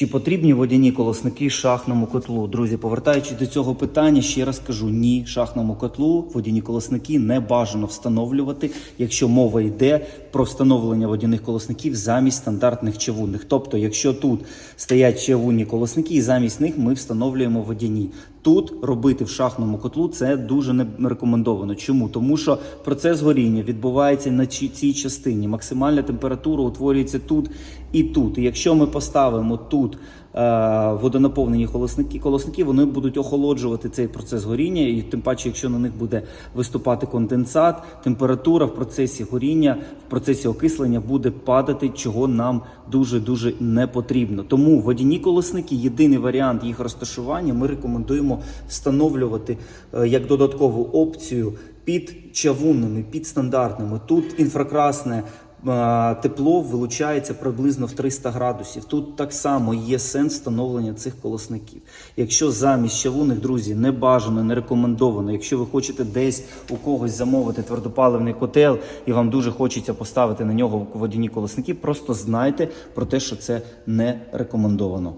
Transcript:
Чи потрібні водяні колосники шахному котлу? Друзі, повертаючись до цього питання, ще раз кажу: ні, шахному котлу водяні колосники не бажано встановлювати, якщо мова йде про встановлення водяних колосників замість стандартних чавунних. Тобто, якщо тут стоять чавунні колосники, і замість них ми встановлюємо водяні. Тут робити в шахному котлу це дуже не рекомендовано. Чому? Тому що процес горіння відбувається на цій частині. Максимальна температура утворюється тут і тут. І якщо ми поставимо тут водонаповнені колосники, колосники вони будуть охолоджувати цей процес горіння, і тим паче, якщо на них буде виступати конденсат, температура в процесі горіння, в процесі окислення буде падати, чого нам дуже дуже не потрібно. Тому водяні колосники єдиний варіант їх розташування. Ми рекомендуємо встановлювати е, як додаткову опцію під чавунними, під стандартними. Тут інфракрасне. Е, Тепло вилучається приблизно в 300 градусів. Тут так само є сенс встановлення цих колосників. Якщо замість чавунних, друзі, не бажано, не рекомендовано. Якщо ви хочете десь у когось замовити твердопаливний котел і вам дуже хочеться поставити на нього водяні колосники, просто знайте про те, що це не рекомендовано.